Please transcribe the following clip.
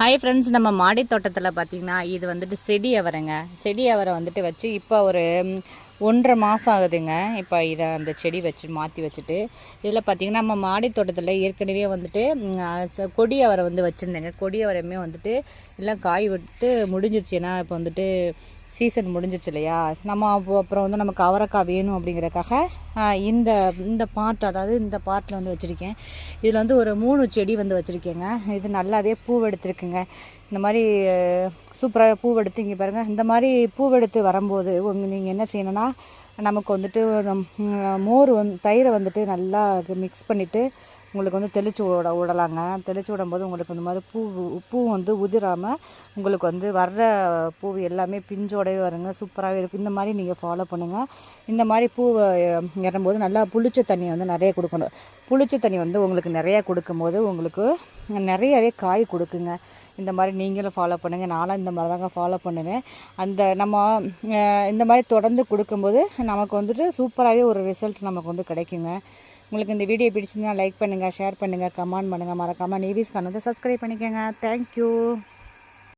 Hi friends நம்ம மாடி தோட்டத்தில் பார்த்தீங்கன்னா இது வந்துட்டு செடி அவரைங்க. செடி அவரை வந்துட்டு வச்சு இப்போ ஒரு ஒன்றரை மாதம் ஆகுதுங்க. இப்போ இதை அந்த செடி வச்சு மாற்றி வச்சுட்டு இதில் பார்த்தீங்கன்னா நம்ம மாடி தோட்டத்தில் ஏற்கனவே வந்துட்டு ச- கொடி அவரை வந்து வச்சுருந்தேங்க. கொடி அவரையுமே வந்துட்டு எல்லாம் காய் விட்டு முடிஞ்சிருச்சு. ஏன்னா இப்போ வந்துட்டு சீசன் முடிஞ்சிச்சு இல்லையா? நம்ம அப்போ அப்புறம் வந்து நமக்கு அவரைக்காய் வேணும் அப்படிங்கிறக்காக இந்த இந்த பாட் அதாவது இந்த பாட்டில் வந்து வச்சுருக்கேன். இதில் வந்து ஒரு மூணு செடி வந்து வச்சுருக்கேங்க. இது நல்லாவே பூவெடுத்துருக்குங்க இந்த மாதிரி சூப்பராக பூவெடுத்து இங்கே பாருங்கள் இந்த மாதிரி பூவெடுத்து வரும்போது நீங்கள் என்ன செய்யணும்னா நமக்கு வந்துட்டு மோர் வந்து தயிரை வந்துட்டு நல்லா மிக்ஸ் பண்ணிவிட்டு உங்களுக்கு வந்து தெளித்து விட விடலாங்க தெளித்து விடும்போது உங்களுக்கு இந்த மாதிரி பூ பூ வந்து உதிராமல் உங்களுக்கு வந்து வர்ற பூ எல்லாமே பிஞ்சோடவே வருங்க. சூப்பராகவே இருக்கும் இந்த மாதிரி நீங்கள் ஃபாலோ பண்ணுங்கள் இந்த மாதிரி பூவை இறும்போது நல்லா புளிச்ச தண்ணி வந்து நிறைய கொடுக்கணும். புளிச்ச தண்ணி வந்து உங்களுக்கு நிறைய கொடுக்கும்போது உங்களுக்கு நிறையவே காய் கொடுக்குங்க. இந்த மாதிரி நீங்களும் ஃபாலோ பண்ணுங்கள் நானும் இந்த மாதிரி தாங்க ஃபாலோ பண்ணுவேன். அந்த நம்ம இந்த மாதிரி தொடர்ந்து கொடுக்கும்போது நமக்கு வந்துட்டு சூப்பராகவே ஒரு ரிசல்ட் நமக்கு வந்து கிடைக்குங்க. உங்களுக்கு இந்த வீடியோ பிடிச்சிருந்தா லைக் பண்ணுங்கள் ஷேர் பண்ணுங்கள் கமெண்ட் பண்ணுங்கள் மறக்காமல் நீவிஸ் வந்து சப்ஸ்கிரைப் பண்ணிக்கோங்க. தேங்க்யூ